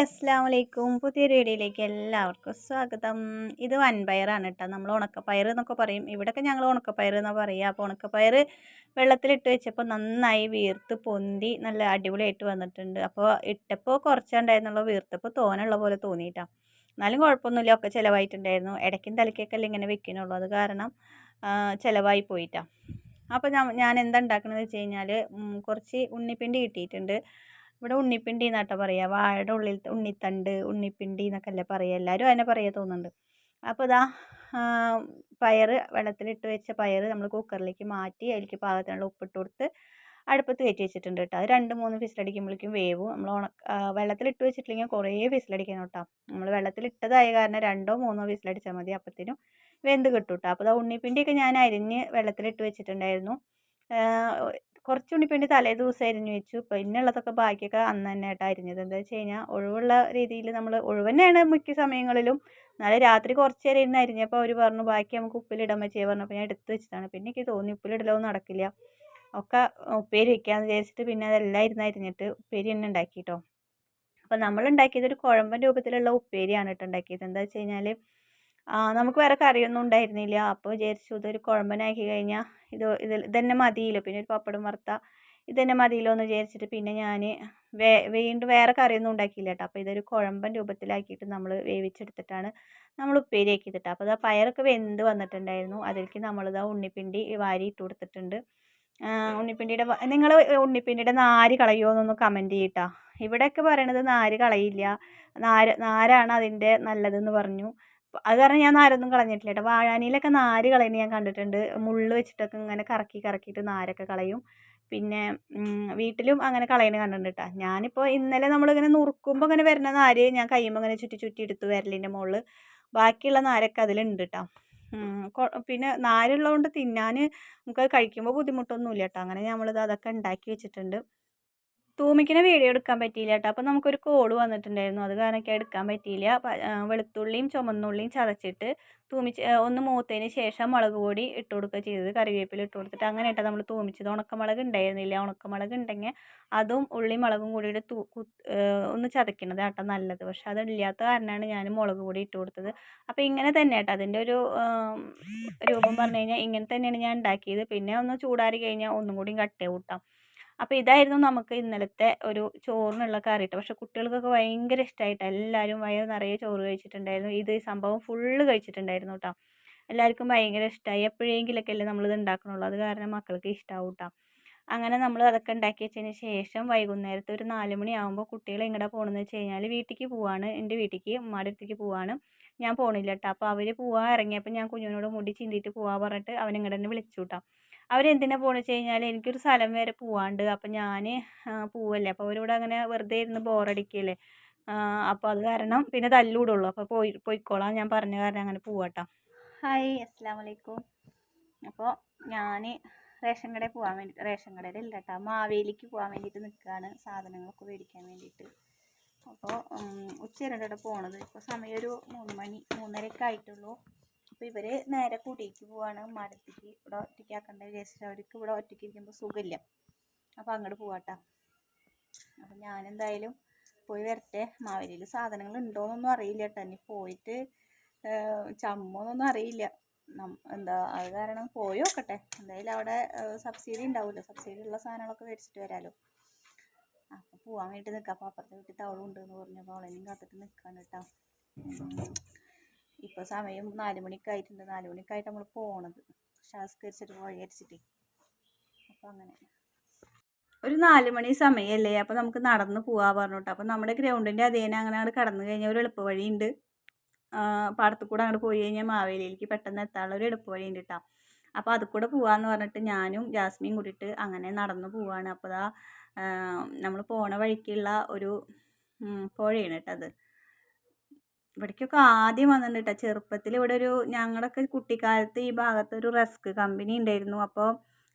അസ്സാം വലൈക്കും പുതിയൊരു വീഡിയോയിലേക്ക് എല്ലാവർക്കും സ്വാഗതം. ഇത് വൻപയറാണ് കേട്ടോ നമ്മൾ ഉണക്കപ്പയർ എന്നൊക്കെ പറയും. ഇവിടെയൊക്കെ ഞങ്ങൾ ഉണക്കപ്പയർ എന്നാണ് പറയുക അപ്പോൾ ഉണക്കപ്പയർ വെള്ളത്തിലിട്ട് വെച്ചപ്പോൾ നന്നായി വീർത്ത് പൊന്തി നല്ല അടിപൊളിയായിട്ട് വന്നിട്ടുണ്ട്. അപ്പോൾ ഇട്ടപ്പോൾ കുറച്ചുണ്ടായിരുന്നുള്ളൂ. വീർത്തപ്പോൾ തോനുള്ള പോലെ തോന്നിയിട്ടാ. എന്നാലും കുഴപ്പമൊന്നുമില്ല. ഒക്കെ ചിലവായിട്ടുണ്ടായിരുന്നു. ഇടയ്ക്കും തലക്കൊക്കെ ഇങ്ങനെ വെക്കുന്നുള്ളൂ അത് കാരണം ചിലവായി പോയിട്ടാ. അപ്പോൾ ഞാൻ ഞാൻ എന്താ ഉണ്ടാക്കണമെന്ന് വെച്ച് കഴിഞ്ഞാൽ കുറച്ച് ഉണ്ണിപ്പിണ്ടി കിട്ടിയിട്ടുണ്ട്. ഇവിടെ ഉണ്ണിപ്പിണ്ടി എന്നാട്ടോ പറയുക വാഴയുടെ ഉള്ളിൽ ഉണ്ണിത്തണ്ട് ഉണ്ണിപ്പിണ്ടി എന്നൊക്കെ അല്ലേ പറയുക എല്ലാവരും അതിനെ പറയുക തോന്നുന്നുണ്ട്. അപ്പോൾ ഇതാ പയർ വെള്ളത്തിലിട്ട് വെച്ച പയർ നമ്മൾ കുക്കറിലേക്ക് മാറ്റി അതിലേക്ക് പാകത്തിനുള്ള ഉപ്പിട്ട് കൊടുത്ത് അടുപ്പത്ത് കയറ്റി വെച്ചിട്ടുണ്ട് കേട്ടോ. അത് രണ്ട് മൂന്ന് ഫിസിലടിക്കുമ്പോഴേക്കും വേവും. നമ്മൾ ഉണക്ക വെള്ളത്തിലിട്ട് വെച്ചിട്ടില്ലെങ്കിൽ കുറേ ഫിസിലടിക്കണം കേട്ടോ. നമ്മൾ വെള്ളത്തിലിട്ടതായ കാരണം രണ്ടോ മൂന്നോ ഫിസിലടിച്ചാൽ മതി. അപ്പത്തേനും വെന്ത് കിട്ടും കേട്ടോ. അപ്പോൾ ഉണ്ണിപ്പിണ്ടിയൊക്കെ ഞാൻ അരിഞ്ഞ് വെള്ളത്തിലിട്ട് വെച്ചിട്ടുണ്ടായിരുന്നു. കുറച്ച് ഉണ്ണിപ്പിണ്ടി തലേ ദിവസം അരിഞ്ഞ് വെച്ചു. പിന്നെയുള്ളതൊക്കെ ബാക്കിയൊക്കെ അന്ന് തന്നെ ആയിട്ട് അരിഞ്ഞത് എന്താ വെച്ച് കഴിഞ്ഞാൽ ഒഴിവുള്ള രീതിയിൽ നമ്മൾ ഒഴിവ് തന്നെയാണ് മിക്ക സമയങ്ങളിലും. എന്നാലും രാത്രി കുറച്ച് നേരം ഇരുന്ന് അരിഞ്ഞപ്പോൾ അവർ പറഞ്ഞു ബാക്കി നമുക്ക് ഉപ്പിലിടാൻ പറ്റിയ പറഞ്ഞപ്പോൾ ഞാൻ എടുത്ത് വെച്ചതാണ്. പിന്നെ എനിക്ക് തോന്നി ഉപ്പിലിടലൊന്നും നടക്കില്ല. ഒക്കെ ഉപ്പേരി വയ്ക്കാമെന്ന് വിചാരിച്ചിട്ട് പിന്നെ അതെല്ലാം ഇരുന്ന് അരിഞ്ഞിട്ട് ഉപ്പേരി തന്നെ ഉണ്ടാക്കി കേട്ടോ അപ്പോൾ നമ്മൾ ഉണ്ടാക്കിയത് ഒരു കുഴമ്പൻ രൂപത്തിലുള്ള ഉപ്പേരിയാണ് കേട്ടോ ഉണ്ടാക്കിയത്. എന്താ വെച്ച് കഴിഞ്ഞാൽ നമുക്ക് വേറെ കറിയൊന്നും ഉണ്ടായിരുന്നില്ല. അപ്പോൾ വിചാരിച്ചു ഇതൊരു കുഴമ്പനാക്കി കഴിഞ്ഞാൽ ഇത് ഇത് ഇതന്നെ മതിയല്ലോ. പിന്നെ ഒരു പപ്പടം വറുത്ത ഇതന്നെ മതിയല്ലോ എന്ന് വിചാരിച്ചിട്ട് പിന്നെ ഞാൻ വേ വീണ്ടും വേറെ കറിയൊന്നും ഉണ്ടാക്കിയില്ല കേട്ടോ. അപ്പോൾ ഇതൊരു കുഴമ്പൻ രൂപത്തിലാക്കിയിട്ട് നമ്മൾ വേവിച്ചെടുത്തിട്ടാണ് നമ്മൾ ഉപ്പേരി ആക്കിയിട്ട് അപ്പോൾ ആ പയറൊക്കെ വെന്ത് വന്നിട്ടുണ്ടായിരുന്നു. അതിലേക്ക് നമ്മളിതാ ഉണ്ണിപ്പിണ്ടി വാരി ഇട്ട് കൊടുത്തിട്ടുണ്ട്. ഉണ്ണിപ്പിണ്ടിയുടെ നിങ്ങൾ ഉണ്ണിപ്പിണ്ടിയുടെ നാര് കളയുമോ എന്നൊന്ന് കമന്റ് ചെയ്യട്ടോ. ഇവിടെയൊക്കെ പറയണത് നാര് കളയില്ല. നാര് നാരാണ് അതിന്റെ നല്ലതെന്ന് പറഞ്ഞു. അത് കാരണം ഞാൻ നാരൊന്നും കളഞ്ഞിട്ടില്ല കേട്ടോ വാഴാനിയിലൊക്കെ നാര് കളയുന്നത് ഞാൻ കണ്ടിട്ടുണ്ട്. മുള്ള് വെച്ചിട്ടൊക്കെ ഇങ്ങനെ കറക്കി കറക്കിയിട്ട് നാരൊക്കെ കളയും. പിന്നെ വീട്ടിലും അങ്ങനെ കളയണ കണ്ടിട്ടുണ്ട് കേട്ടോ ഞാനിപ്പോൾ ഇന്നലെ നമ്മളിങ്ങനെ നുറുക്കുമ്പോൾ ഇങ്ങനെ വരുന്ന നാര് ഞാൻ കയ്യുമ്പോൾ ഇങ്ങനെ ചുറ്റി ചുറ്റി എടുത്ത് വിരലിന്റെ മുകളിൽ ബാക്കിയുള്ള നാരൊക്കെ അതിലുണ്ട് കേട്ടോ പിന്നെ നാരുള്ളതുകൊണ്ട് തിന്നാൻ നമുക്ക് കഴിക്കുമ്പോൾ ബുദ്ധിമുട്ടൊന്നുമില്ല കേട്ടോ അങ്ങനെ നമ്മളിത് അതൊക്കെ ഉണ്ടാക്കി വെച്ചിട്ടുണ്ട്. തൂമിക്കുന്ന വീഡിയോ എടുക്കാൻ പറ്റിയില്ല കേട്ടോ. അപ്പോൾ നമുക്കൊരു കോൾ വന്നിട്ടുണ്ടായിരുന്നു. അത് കാരണമൊക്കെ എടുക്കാൻ പറ്റിയില്ല. വെളുത്തുള്ളിയും ചുമന്നുള്ളിയും ചതച്ചിട്ട് തൂമിച്ച് ഒന്ന് മൂത്തതിന് ശേഷം മുളക് പൊടി ഇട്ട് കൊടുക്കുക ചെയ്തത്. കറിവേപ്പില ഇട്ട് കൊടുത്തിട്ട് അങ്ങനെ ഇട്ടാൽ നമ്മൾ തൂമിച്ചത്. ഉണക്കമുളക് ഉണ്ടായിരുന്നില്ല. ഉണക്കമുളക് ഉണ്ടെങ്കിൽ അതും ഉള്ളിയും മുളകും കൂടി തൂ ഒന്ന് ചതയ്ക്കണത് കേട്ടോ നല്ലത്. പക്ഷെ അതില്ലാത്ത കാരണമാണ് ഞാൻ മുളക് പൊടി ഇട്ട് കൊടുത്തത്. അപ്പോൾ ഇങ്ങനെ തന്നെ കേട്ടോ. അതിന്റെ ഒരു രൂപം പറഞ്ഞു കഴിഞ്ഞാൽ ഇങ്ങനെ തന്നെയാണ് ഞാൻ ഉണ്ടാക്കിയത്. പിന്നെ ഒന്ന് ചൂടാറി കഴിഞ്ഞാൽ ഒന്നും കൂടി കട്ടേ കൂട്ടാം. അപ്പോൾ ഇതായിരുന്നു നമുക്ക് ഇന്നലത്തെ ഒരു ചോറിനുള്ള കറി കേട്ടോ പക്ഷേ കുട്ടികൾക്കൊക്കെ ഭയങ്കര ഇഷ്ടമായിട്ട് എല്ലാവരും വയറ് നിറയെ ചോറ് കഴിച്ചിട്ടുണ്ടായിരുന്നു. ഇത് സംഭവം ഫുള്ള് കഴിച്ചിട്ടുണ്ടായിരുന്നു കേട്ടോ എല്ലാവർക്കും ഭയങ്കര ഇഷ്ടമായി എപ്പോഴെങ്കിലൊക്കെ അല്ലേ നമ്മളിത് ഉണ്ടാക്കണുള്ളൂ. അത് കാരണം മക്കൾക്ക് ഇഷ്ടമാവും കേട്ടോ അങ്ങനെ നമ്മൾ അതൊക്കെ ഉണ്ടാക്കി വെച്ചതിന് ശേഷം വൈകുന്നേരത്തെ ഒരു നാല് മണിയാകുമ്പോൾ കുട്ടികൾ എങ്ങോട്ടാണ് പോകണമെന്ന് വെച്ച് കഴിഞ്ഞാൽ വീട്ടിലേക്ക് പോവാണ്. എന്റെ വീട്ടിലേക്ക് ഉമ്മാടെ അടുത്തേക്ക് പോവാണ്. ഞാൻ പോണില്ല കേട്ടോ അപ്പോൾ അവർ പോവാൻ ഇറങ്ങിയപ്പോൾ ഞാൻ കുഞ്ഞുവിനോട് മുടി ചിന്തിയിട്ട് പോവാൻ പറഞ്ഞിട്ട് അവൻ തന്നെ വിളിച്ചു കേട്ടോ അവരെന്തിനാണ് പോകണമെന്ന് വെച്ച് കഴിഞ്ഞാൽ എനിക്കൊരു സ്ഥലം വരെ പോവാണ്ട്. അപ്പം ഞാൻ പോവല്ലേ? അപ്പോൾ അവരിവിടെ അങ്ങനെ വെറുതെ ഇരുന്ന് ബോറടിക്കല്ലേ? അപ്പോൾ അത് കാരണം പിന്നെ തല്ലൂടുള്ളൂ. അപ്പോൾ പോയി പോയിക്കോളാം. ഞാൻ പറഞ്ഞ കാരണം അങ്ങനെ പോവാട്ടോ. ഹായ് അസ്സാം വലൈക്കും അപ്പോൾ ഞാൻ റേഷൻ കടയിൽ പോകാൻ വേണ്ടി റേഷൻ കടയിലല്ല കേട്ടോ മാവേലിക്ക് പോകാൻ വേണ്ടിയിട്ട് നിൽക്കുകയാണ് സാധനങ്ങളൊക്കെ മേടിക്കാൻ വേണ്ടിയിട്ട് അപ്പോൾ ഉച്ച ഉച്ചവരെ പോണത്. ഇപ്പോൾ സമയം ഒരു മൂന്ന് മണി മൂന്നരയൊക്കെ ആയിട്ടുള്ളൂ. അപ്പോൾ ഇവർ നേരെ കുടിക്ക് പോവാണ്. മരത്തേക്ക് ഇവിടെ ഒറ്റയ്ക്കാക്കണ്ട വിചാരിച്ചിട്ട് അവർക്ക് ഇവിടെ ഒറ്റയ്ക്ക് ഇരിക്കുമ്പോൾ സുഖമില്ല. അപ്പോൾ അങ്ങോട്ട് പോവാട്ടോ. അപ്പം ഞാനെന്തായാലും പോയി വരട്ടെ. മാവേലിയിൽ സാധനങ്ങൾ ഉണ്ടോയെന്നൊന്നും അറിയില്ല കേട്ടോ ഇനി പോയിട്ട് ചമ്മോന്നൊന്നും അറിയില്ല. എന്താ അത് കാരണം പോയി നോക്കട്ടെ. എന്തായാലും അവിടെ സബ്സിഡി ഉണ്ടാവുമല്ലോ സബ്സിഡി ഉള്ള സാധനങ്ങളൊക്കെ മേടിച്ചിട്ട് വരാമല്ലോ അപ്പോൾ പോവാൻ വേണ്ടി നിൽക്കാം അപ്പോൾ അപ്പുറത്തെ വീട്ടിൽ തവളുണ്ട് എന്ന് പറഞ്ഞപ്പോൾ അവളെയും കാത്തിട്ട് നിൽക്കാൻ കേട്ടോ. ഇപ്പോൾ സമയം നാല് നാലുമണിക്കായിട്ട് നാല് മണിക്കായിട്ട് നമ്മൾ പോണത്. ശാസ്കരിച്ചിട്ട് വഴിയരിച്ചിട്ട് അപ്പോൾ അങ്ങനെ. ഒരു നാല് മണി സമയമല്ലേ അപ്പോൾ നമുക്ക് നടന്ന് പോകാൻ പറഞ്ഞോട്ടെ. അപ്പോൾ നമ്മുടെ ഗ്രൗണ്ടിന്റെ അതേനെ അങ്ങനെ അങ്ങോട്ട് കടന്നു കഴിഞ്ഞാൽ ഒരു എളുപ്പ വഴിയുണ്ട് പാടത്തു കൂടെ അങ്ങോട്ട് പോയി കഴിഞ്ഞാൽ മാവേലിയിലേക്ക് പെട്ടെന്ന് എത്താനുള്ള ഒരു എളുപ്പ വഴിയുണ്ട് കേട്ടോ അപ്പോൾ അത് കൂടെ പോകാമെന്ന് പറഞ്ഞിട്ട് ഞാനും ജാസ്മിയും കൂടിയിട്ട് അങ്ങനെ നടന്നു പോവാണ്. അപ്പോൾ നമ്മൾ പോണ വഴിക്കുള്ള ഒരു പുഴയാണ് കേട്ടോ അത്. ഇവിടേക്കൊക്കെ ആദ്യം വന്നിട്ടുണ്ട് കേട്ടോ ചെറുപ്പത്തിൽ ഇവിടെ ഒരു ഞങ്ങളുടെയൊക്കെ കുട്ടിക്കാലത്ത് ഈ ഭാഗത്ത് ഒരു റസ്ക് കമ്പനി ഉണ്ടായിരുന്നു. അപ്പോൾ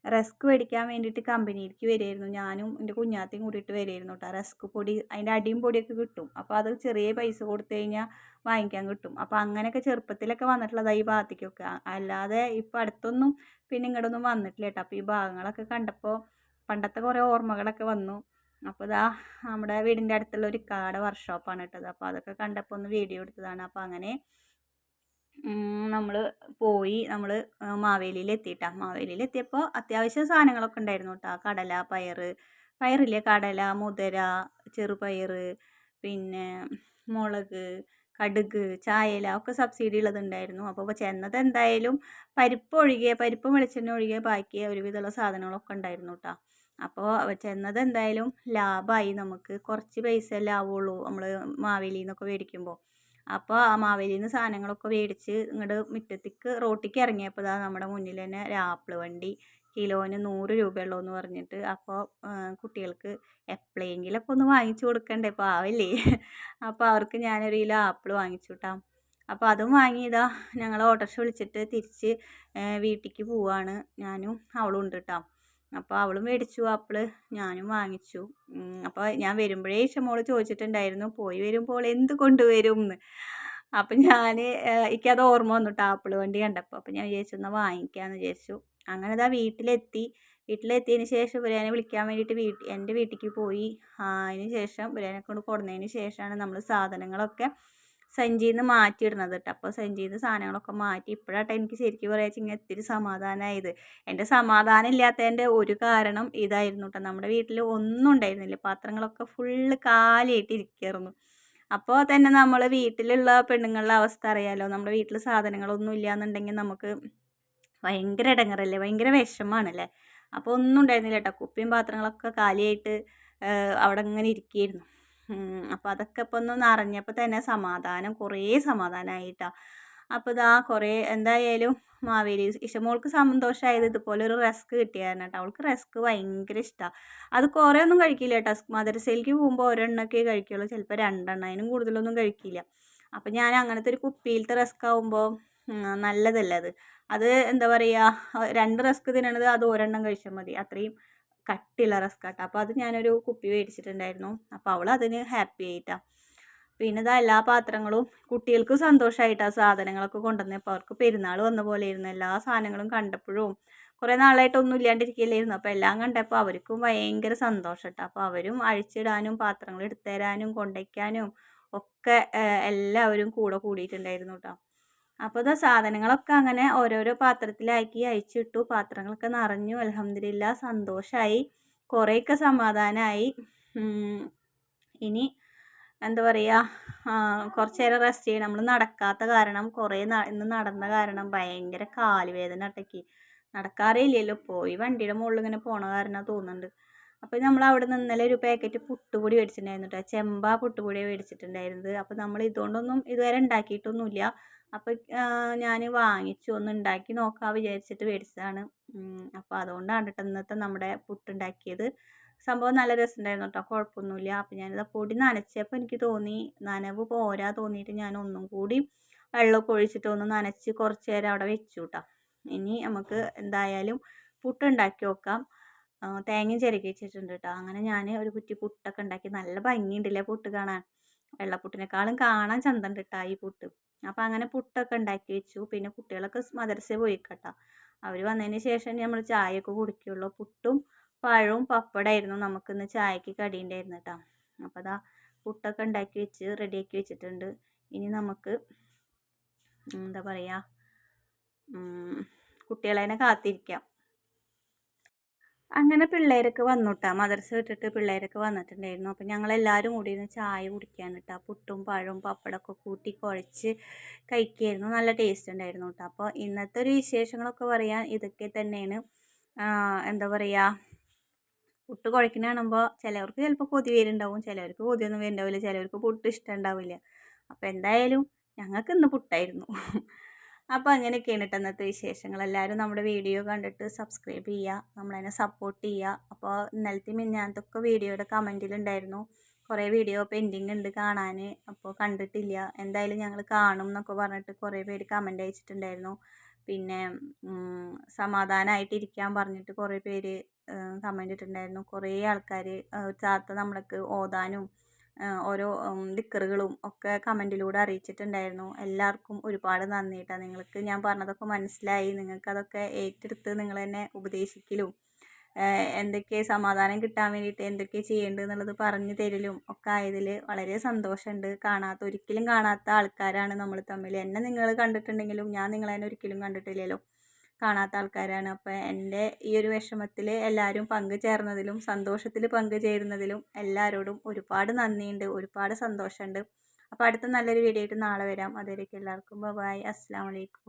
റസ്ക് മേടിക്കാൻ വേണ്ടിയിട്ട് കമ്പനിയിലേക്ക് വരുമായിരുന്നു ഞാനും എന്റെ കുഞ്ഞാത്തയും കൂടിയിട്ട് വരുമായിരുന്നു കേട്ടോ റസ്ക് പൊടി അതിന്റെ അടിയും പൊടിയൊക്കെ കിട്ടും. അപ്പോൾ അത് ചെറിയ പൈസ കൊടുത്തു കഴിഞ്ഞാൽ വാങ്ങിക്കാൻ കിട്ടും. അപ്പോൾ അങ്ങനെയൊക്കെ ചെറുപ്പത്തിലൊക്കെ വന്നിട്ടുള്ളതാണ് ഈ ഭാഗത്തേക്കൊക്കെ. അല്ലാതെ ഇപ്പോൾ അടുത്തൊന്നും പിന്നെ ഇങ്ങോട്ടൊന്നും വന്നിട്ടില്ല കേട്ടോ അപ്പോൾ ഈ ഭാഗങ്ങളൊക്കെ കണ്ടപ്പോൾ പണ്ടത്തെ കുറേ ഓർമ്മകളൊക്കെ വന്നു. അപ്പോൾ ഇതാ നമ്മുടെ വീടിന്റെ അടുത്തുള്ള ഒരു കാട വർക്ക്ഷോപ്പാണ് കേട്ടത് അപ്പോൾ അതൊക്കെ കണ്ടപ്പോൾ ഒന്ന് വീഡിയോ എടുത്തതാണ്. അപ്പോൾ അങ്ങനെ നമ്മൾ പോയി നമ്മൾ മാവേലിയിൽ എത്തിയിട്ടാണ് മാവേലിയിൽ എത്തിയപ്പോൾ അത്യാവശ്യം സാധനങ്ങളൊക്കെ ഉണ്ടായിരുന്നു കേട്ടോ. കടല പയർ പയറില്ലേ? കടല മുതിര ചെറുപയർ പിന്നെ മുളക് കടുക് ചായല ഒക്കെ സബ്സിഡി ഉള്ളതുണ്ടായിരുന്നു അപ്പോൾ ചെന്നത് എന്തായാലും പരിപ്പ് ഒഴികെ പരിപ്പും വെളിച്ചെണ്ണ ഒഴികെ ബാക്കി ഒരുവിധമുള്ള സാധനങ്ങളൊക്കെ ഉണ്ടായിരുന്നു കേട്ടോ. അപ്പോൾ ചെന്നത് എന്തായാലും ലാഭമായി നമുക്ക്. കുറച്ച് പൈസ ആവുള്ളൂ നമ്മൾ മാവേലിയിൽ നിന്നൊക്കെ മേടിക്കുമ്പോൾ അപ്പോൾ ആ മാവേലിയിൽ നിന്ന് സാധനങ്ങളൊക്കെ മേടിച്ച് ഇങ്ങോട്ട് മുറ്റത്തേക്ക് റോട്ടിക്ക് ഇറങ്ങിയപ്പോൾ ഇതാ നമ്മുടെ മുന്നിൽ തന്നെ ആപ്പിൾ വണ്ടി. കിലോന് നൂറ് രൂപയുള്ളൂ എന്ന് പറഞ്ഞിട്ട്. അപ്പോൾ കുട്ടികൾക്ക് എപ്പോഴെങ്കിലൊക്കെ ഒന്ന് വാങ്ങിച്ചു കൊടുക്കണ്ടേ പാവല്ലേ. അപ്പോൾ അവർക്ക് ഞാനൊരു കിലോ ആപ്പിൾ വാങ്ങിച്ചു കിട്ടാം അപ്പോൾ അതും വാങ്ങിയതാ ഞങ്ങൾ ഓട്ടോറിക്ഷ വിളിച്ചിട്ട് തിരിച്ച് വീട്ടിലേക്ക് പോവാണ്. ഞാനും അവളും ഉണ്ട് കേട്ടോ അപ്പോൾ അവളും മേടിച്ചു ആപ്പിൾ ഞാനും വാങ്ങിച്ചു. അപ്പോൾ ഞാൻ വരുമ്പോഴേ ഇഷ്ടമോൾ ചോദിച്ചിട്ടുണ്ടായിരുന്നു പോയി വരുമ്പോൾ എന്ത് കൊണ്ടുവരും എന്ന് അപ്പം ഞാൻ എനിക്കത് ഓർമ്മ വന്നു കേട്ടോ ആപ്പിൾ വണ്ടി കണ്ടപ്പോൾ അപ്പം ഞാൻ വിചാരിച്ചു എന്നാൽ വാങ്ങിക്കാമെന്ന് വിചാരിച്ചു. അങ്ങനെ ഇതാ വീട്ടിലെത്തി. വീട്ടിലെത്തിയതിന് ശേഷം ബിരിയാണി വിളിക്കാൻ വേണ്ടിയിട്ട് വീട്ടിൽ എന്റെ വീട്ടിലേക്ക് പോയി. അതിന് ശേഷം ബിരിയാണി കൊണ്ട് കൊടുന്നതിന് ശേഷമാണ് നമ്മൾ സാധനങ്ങളൊക്കെ സഞ്ചിയിൽ മാറ്റി മാറ്റിയിടുന്നത് കേട്ടോ അപ്പോൾ സഞ്ചിയിൽ സാധനങ്ങളൊക്കെ മാറ്റി ഇപ്പോഴാട്ടെ എനിക്ക് ശരിക്കും പറയാ ഇങ്ങനെ ഇത്തിരി സമാധാനമായത് എന്റെ സമാധാനം ഇല്ലാത്തതിന്റെ ഒരു കാരണം ഇതായിരുന്നു കേട്ടോ നമ്മുടെ വീട്ടിൽ ഒന്നും ഉണ്ടായിരുന്നില്ല. പാത്രങ്ങളൊക്കെ ഫുള്ള് കാലിയായിട്ട് ഇരിക്കായിരുന്നു. അപ്പോൾ തന്നെ നമ്മൾ വീട്ടിലുള്ള പെണ്ണുങ്ങളുടെ അവസ്ഥ അറിയാലോ. നമ്മുടെ വീട്ടിൽ സാധനങ്ങളൊന്നും ഇല്ല എന്നുണ്ടെങ്കിൽ നമുക്ക് ഭയങ്കര ഇടങ്ങറല്ലേ? ഭയങ്കര വിഷമാണല്ലേ? അപ്പോൾ ഒന്നും ഉണ്ടായിരുന്നില്ല കേട്ടോ കുപ്പിയും പാത്രങ്ങളൊക്കെ കാലിയായിട്ട് അവിടെ ഇങ്ങനെ ഇരിക്കുകയായിരുന്നു അപ്പോൾ അതൊക്കെ ഇപ്പോൾ ഒന്ന് നിറഞ്ഞപ്പോൾ തന്നെ സമാധാനം കുറേ സമാധാനമായിട്ടാണ് അപ്പോൾ ഇതാ കുറേ എന്തായാലും മാവേലി ഇഷമോൾക്ക് സന്തോഷമായത് ഇതുപോലെ ഒരു റസ്ക് കിട്ടിയായിരുന്നു കേട്ടോ അവൾക്ക് റസ്ക് ഭയങ്കര ഇഷ്ടമാണ് അത് കുറേ ഒന്നും കഴിക്കില്ല കേട്ടോ മദ്രസയിലേക്ക് പോകുമ്പോൾ ഒരെണ്ണമൊക്കെ കഴിക്കുള്ളൂ. ചിലപ്പോൾ രണ്ടെണ്ണം. അതിനും കൂടുതലൊന്നും കഴിക്കില്ല. അപ്പോൾ ഞാൻ അങ്ങനത്തെ ഒരു കുപ്പിയിലത്തെ റസ്ക് ആകുമ്പോൾ നല്ലതല്ല അത്? അത് എന്താ പറയുക രണ്ട് റസ്ക് തിന്നണത് അത് ഒരെണ്ണം കഴിച്ചാൽ മതി. അത്രയും കട്ടിയുള്ള റസ്ക് അപ്പോൾ അത് ഞാനൊരു കുപ്പി മേടിച്ചിട്ടുണ്ടായിരുന്നു. അപ്പോൾ അവൾ അതിന് ഹാപ്പി ആയിട്ടാണ് പിന്നെ ഇതാ എല്ലാ പാത്രങ്ങളും കുട്ടികൾക്ക് സന്തോഷമായിട്ടാണ് സാധനങ്ങളൊക്കെ കൊണ്ടുവന്നപ്പോൾ അവർക്ക് പെരുന്നാൾ വന്ന പോലെ ആയിരുന്നു എല്ലാ സാധനങ്ങളും കണ്ടപ്പോഴും കുറേ നാളായിട്ടൊന്നും ഇല്ലാണ്ടിരിക്കില്ലായിരുന്നു. അപ്പോൾ എല്ലാം കണ്ടപ്പോൾ അവർക്കും ഭയങ്കര സന്തോഷം കേട്ടോ അപ്പോൾ അവരും അഴിച്ചിടാനും പാത്രങ്ങൾ എടുത്തു തരാനും കൊണ്ടുവയ്ക്കാനും ഒക്കെ എല്ലാവരും കൂടെ കൂടിയിട്ടുണ്ടായിരുന്നു കേട്ടോ അപ്പോൾ ഇതാ സാധനങ്ങളൊക്കെ അങ്ങനെ ഓരോരോ പാത്രത്തിലാക്കി അയച്ചിട്ടു. പാത്രങ്ങളൊക്കെ നിറഞ്ഞു. അലഹമില്ല സന്തോഷമായി കുറേയൊക്കെ സമാധാനമായി ഇനി എന്താ പറയുക കുറച്ച് നേരം റെസ്റ്റ് ചെയ്യണം. നമ്മൾ നടക്കാത്ത കാരണം കുറേ ഇന്ന് നടന്ന കാരണം ഭയങ്കര കാലുവേദന ഒട്ടയ്ക്ക് നടക്കാറേ പോയി വണ്ടിയുടെ മുകളിൽ ഇങ്ങനെ പോണ കാരണം തോന്നുന്നുണ്ട് അപ്പോൾ നമ്മൾ അവിടെ നിന്ന് ഇന്നലെ ഒരു പാക്കറ്റ് പുട്ടുപൊടി മേടിച്ചിട്ടുണ്ടായിരുന്നു കേട്ടോ ചെമ്പ പുട്ടുപൊടി മേടിച്ചിട്ടുണ്ടായിരുന്നത്. അപ്പോൾ നമ്മൾ ഇതുകൊണ്ടൊന്നും ഇതുവരെ ഉണ്ടാക്കിയിട്ടൊന്നുമില്ല അപ്പോൾ ഞാൻ വാങ്ങിച്ചു. ഒന്ന് ഉണ്ടാക്കി നോക്കാമെന്ന് വിചാരിച്ചിട്ട് മേടിച്ചതാണ്. അപ്പോൾ അതുകൊണ്ടാണ് കേട്ടോ ഇന്നത്തെ നമ്മുടെ പുട്ടുണ്ടാക്കിയത്. സംഭവം നല്ല രസമുണ്ടായിരുന്നു കേട്ടോ കുഴപ്പമൊന്നുമില്ല അപ്പോൾ ഞാനിത് പൊടി നനച്ചപ്പോൾ എനിക്ക് തോന്നി നനവ് പോരാ തോന്നിയിട്ട് ഞാൻ ഒന്നും കൂടി വെള്ളമൊക്കെ ഒഴിച്ചിട്ട് ഒന്ന് നനച്ച് കുറച്ച് നേരം അവിടെ വെച്ചു കേട്ടോ ഇനി നമുക്ക് എന്തായാലും പുട്ടുണ്ടാക്കി നോക്കാം. തേങ്ങയും ചിരകി വെച്ചിട്ടുണ്ട് കേട്ടോ അങ്ങനെ ഞാൻ ഒരു കുറ്റി പുട്ടൊക്കെ ഉണ്ടാക്കി. നല്ല ഭംഗിയുണ്ടല്ലേ പുട്ട് കാണാൻ? വെള്ളപ്പുട്ടിനേക്കാളും കാണാൻ ചന്തം കേട്ടോ ഈ പുട്ട്. അപ്പോൾ അങ്ങനെ പുട്ടൊക്കെ ഉണ്ടാക്കി വെച്ചു. പിന്നെ കുട്ടികളൊക്കെ മദ്രസയിൽ പോയി കേട്ടോ അവർ വന്നതിന് ശേഷം നമ്മൾ ചായയൊക്കെ കുടിക്കുകയുള്ളൂ പുട്ടും പഴവും പപ്പടമായിരുന്നു നമുക്കിന്ന് ചായക്ക് കടി ഉണ്ടായിരുന്നു കേട്ടോ അപ്പോൾ അതാ പുട്ടൊക്കെ ഉണ്ടാക്കി വെച്ച് റെഡിയാക്കി വെച്ചിട്ടുണ്ട്. ഇനി നമുക്ക് എന്താ പറയുക കുട്ടികളെ കാത്തിരിക്കാം. അങ്ങനെ പിള്ളേരൊക്കെ വന്നു കേട്ടോ മദർസ വിട്ടിട്ട് പിള്ളേരൊക്കെ വന്നിട്ടുണ്ടായിരുന്നു. അപ്പോൾ ഞങ്ങളെല്ലാവരും കൂടി ഇരുന്ന് ചായ കുടിക്കാൻ കേട്ടോ പുട്ടും പഴവും പപ്പടമൊക്കെ കൂട്ടി കുഴച്ച് കഴിക്കുമായിരുന്നു നല്ല ടേസ്റ്റ് ഉണ്ടായിരുന്നു കേട്ടോ അപ്പോൾ ഇന്നത്തെ ഒരു വിശേഷങ്ങളൊക്കെ പറയാൻ ഇതൊക്കെ തന്നെയാണ്. എന്താ പറയുക പുട്ട് കാണുമ്പോൾ ചിലവർക്ക് ചിലപ്പോൾ കൊതി വരുന്നുണ്ടാവും. ചിലവർക്ക് കൊതിയൊന്നും വരുന്നുണ്ടാവില്ല. ചിലവർക്ക് പുട്ട് ഇഷ്ടം ഉണ്ടാവില്ല. അപ്പോൾ എന്തായാലും ഞങ്ങൾക്ക് ഇന്ന് പുട്ടായിരുന്നു. അപ്പോൾ അങ്ങനെയൊക്കെയാണ് കേട്ടോ ഇന്നത്തെ വിശേഷങ്ങൾ. എല്ലാവരും നമ്മുടെ വീഡിയോ കണ്ടിട്ട് സബ്സ്ക്രൈബ് ചെയ്യുക നമ്മളതിനെ സപ്പോർട്ട് ചെയ്യുക അപ്പോൾ ഇന്നലത്തെ മിന്നാത്തൊക്കെ വീഡിയോയുടെ കമന്റിലുണ്ടായിരുന്നു കുറേ വീഡിയോ പെൻഡിങ് ഉണ്ട് കാണാൻ അപ്പോൾ കണ്ടിട്ടില്ല. എന്തായാലും ഞങ്ങൾ കാണും എന്നൊക്കെ പറഞ്ഞിട്ട് കുറേ പേര് കമന്റ് അയച്ചിട്ടുണ്ടായിരുന്നു. പിന്നെ സമാധാനമായിട്ടിരിക്കാൻ പറഞ്ഞിട്ട് കുറേ പേര് കമന്റ് ഇട്ടിട്ടുണ്ടായിരുന്നു. കുറേ ആൾക്കാർ താത്ത നമ്മൾക്ക് ഓതാനും ഓരോ ദിക്കറുകളും ഒക്കെ കമന്റിലൂടെ അറിയിച്ചിട്ടുണ്ടായിരുന്നു. എല്ലാവർക്കും ഒരുപാട് നന്ദി കേട്ടോ നിങ്ങൾക്ക് ഞാൻ പറഞ്ഞതൊക്കെ മനസ്സിലായി. നിങ്ങൾക്കതൊക്കെ ഏറ്റെടുത്ത് നിങ്ങൾ തന്നെ ഉപദേശിക്കലും എന്തൊക്കെ സമാധാനം കിട്ടാൻ വേണ്ടിയിട്ട് എന്തൊക്കെ ചെയ്യേണ്ടത് എന്നുള്ളത് പറഞ്ഞു തരലും ഒക്കെ ആയതിൽ വളരെ സന്തോഷമുണ്ട്. കാണാത്ത ഒരിക്കലും കാണാത്ത ആൾക്കാരാണ് നമ്മൾ തമ്മിൽ. എന്നെ നിങ്ങൾ കണ്ടിട്ടുണ്ടെങ്കിലും ഞാൻ നിങ്ങളെ ഒരിക്കലും കണ്ടിട്ടില്ലല്ലോ. കാണാത്ത ആൾക്കാരാണ്. അപ്പോൾ എന്റെ ഈ ഒരു വിഷമത്തിൽ എല്ലാവരും പങ്കു ചേർന്നതിലും സന്തോഷത്തിൽ പങ്കു ചേരുന്നതിലും എല്ലാവരോടും ഒരുപാട് നന്ദിയുണ്ട് ഒരുപാട് സന്തോഷമുണ്ട്. അപ്പോൾ അടുത്ത നല്ലൊരു വീഡിയോ ആയിട്ട് നാളെ വരാം. അതുവരേക്കും എല്ലാവർക്കും. ബൈ അസ്സാം വലൈക്കും